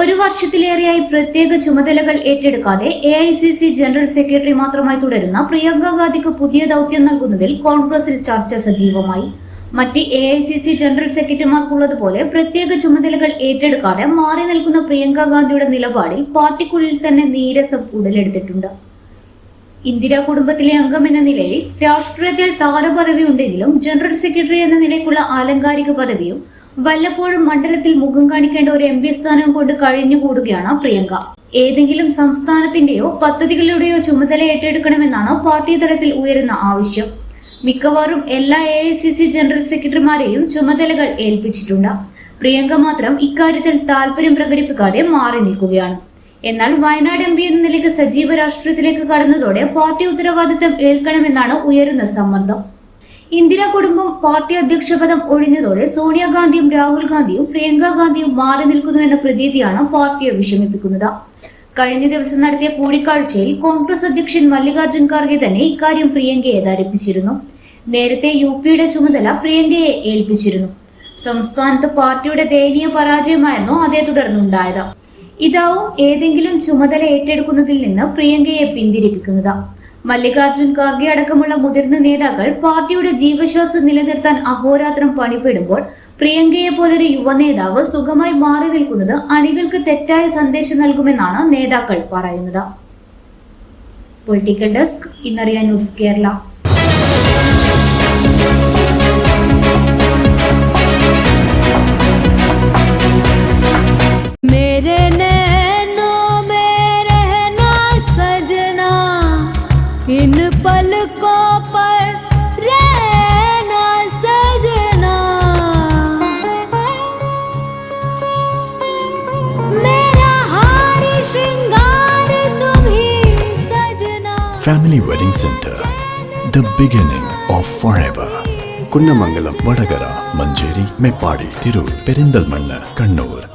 ഒരു വർഷത്തിലേറെയായി പ്രത്യേക ചുമതലകൾ ഏറ്റെടുക്കാതെ A I C C general secretary മാത്രമായി തുടരുന്ന പ്രിയങ്ക ഗാന്ധിക്ക് പുതിയ ദൗത്യം നൽകുന്നതിൽ കോൺഗ്രസിൽ ചർച്ച സജീവമായി. മറ്റ് A I C C general സെക്രട്ടറിമാർക്കുള്ളതുപോലെ പ്രത്യേക ചുമതലകൾ ഏറ്റെടുക്കാതെ മാറി നിൽക്കുന്ന പ്രിയങ്ക ഗാന്ധിയുടെ നിലപാടിൽ പാർട്ടിക്കുള്ളിൽ തന്നെ നീരസം ഉടലെടുത്തിട്ടുണ്ട്. ഇന്ദിര കുടുംബത്തിലെ അംഗം എന്ന നിലയിൽ രാഷ്ട്രീയത്തിൽ താരപദവി ഉണ്ടെങ്കിലും ജനറൽ സെക്രട്ടറി എന്ന നിലയ്ക്കുള്ള ആലങ്കാരിക പദവിയും വല്ലപ്പോഴും മണ്ഡലത്തിൽ മുഖം കാണിക്കേണ്ട ഒരു എം പി സ്ഥാനവും കൊണ്ട് കഴിഞ്ഞുകൂടുകയാണ് പ്രിയങ്ക. ഏതെങ്കിലും സംസ്ഥാനത്തിന്റെയോ പദ്ധതികളുടെയോ ചുമതല ഏറ്റെടുക്കണമെന്നാണ് പാർട്ടി തലത്തിൽ ഉയരുന്ന ആവശ്യം. മിക്കവാറും എല്ലാ A I C C general സെക്രട്ടറിമാരെയും ചുമതലകൾ ഏൽപ്പിച്ചിട്ടുണ്ട്. പ്രിയങ്ക മാത്രം ഇക്കാര്യത്തിൽ താല്പര്യം പ്രകടിപ്പിക്കാതെ മാറി നിൽക്കുകയാണ്. എന്നാൽ വയനാട് എം പി എന്ന നിലയ്ക്ക് സജീവ രാഷ്ട്രീയത്തിലേക്ക് കടന്നതോടെ പാർട്ടി ഉത്തരവാദിത്തം ഏൽക്കണമെന്നാണ് ഉയരുന്ന സമ്മർദ്ദം. ഇന്ദിരാ കുടുംബം പാർട്ടി അധ്യക്ഷ പദം ഒഴിഞ്ഞതോടെ സോണിയാഗാന്ധിയും രാഹുൽ ഗാന്ധിയും പ്രിയങ്ക ഗാന്ധിയും മാറി നിൽക്കുന്നുവെന്ന പ്രതീതിയാണ് പാർട്ടിയെ വിഷമിപ്പിക്കുന്നത്. കഴിഞ്ഞ ദിവസം നടത്തിയ കൂടിക്കാഴ്ചയിൽ കോൺഗ്രസ് അധ്യക്ഷൻ മല്ലികാർജുൻ ഖാർഗെ തന്നെ ഇക്കാര്യം പ്രിയങ്കയെ ധരിപ്പിച്ചിരുന്നു. നേരത്തെ യു പിയുടെ ചുമതല പ്രിയങ്കയെ ഏൽപ്പിച്ചിരുന്നു. സംസ്ഥാനത്ത് പാർട്ടിയുടെ ദയനീയ പരാജയമായിരുന്നു അതേ തുടർന്നുണ്ടായത്. ഇതാവും ഏതെങ്കിലും ചുമതല ഏറ്റെടുക്കുന്നതിൽ നിന്ന് പ്രിയങ്കയെ പിന്തിരിപ്പിക്കുന്നത്. മല്ലികാർജുൻ ഖാർഗെ അടക്കമുള്ള മുതിർന്ന നേതാക്കൾ പാർട്ടിയുടെ ജീവശ്വാസം നിലനിർത്താൻ അഹോരാത്രം പണിപ്പെടുമ്പോൾ പ്രിയങ്കയെ പോലൊരു യുവ നേതാവ് സുഖമായി മാറി നിൽക്കുന്നത് അണികൾക്ക് തെറ്റായ സന്ദേശം നൽകുമെന്നാണ് നേതാക്കൾ പറയുന്നത്. പൊളിറ്റിക്കൽ ഡെസ്ക് ഇന്നറിയ ന്യൂസ് കേരള. मेरे इन पलकों पर रहना सजना। मेरा हार श्रृंगार तुम्हें सजना। Family wedding centre the beginning of forever Kunnamangalam Vadakara Manjeri Meppadi Tirur Perinthalmanna Kannur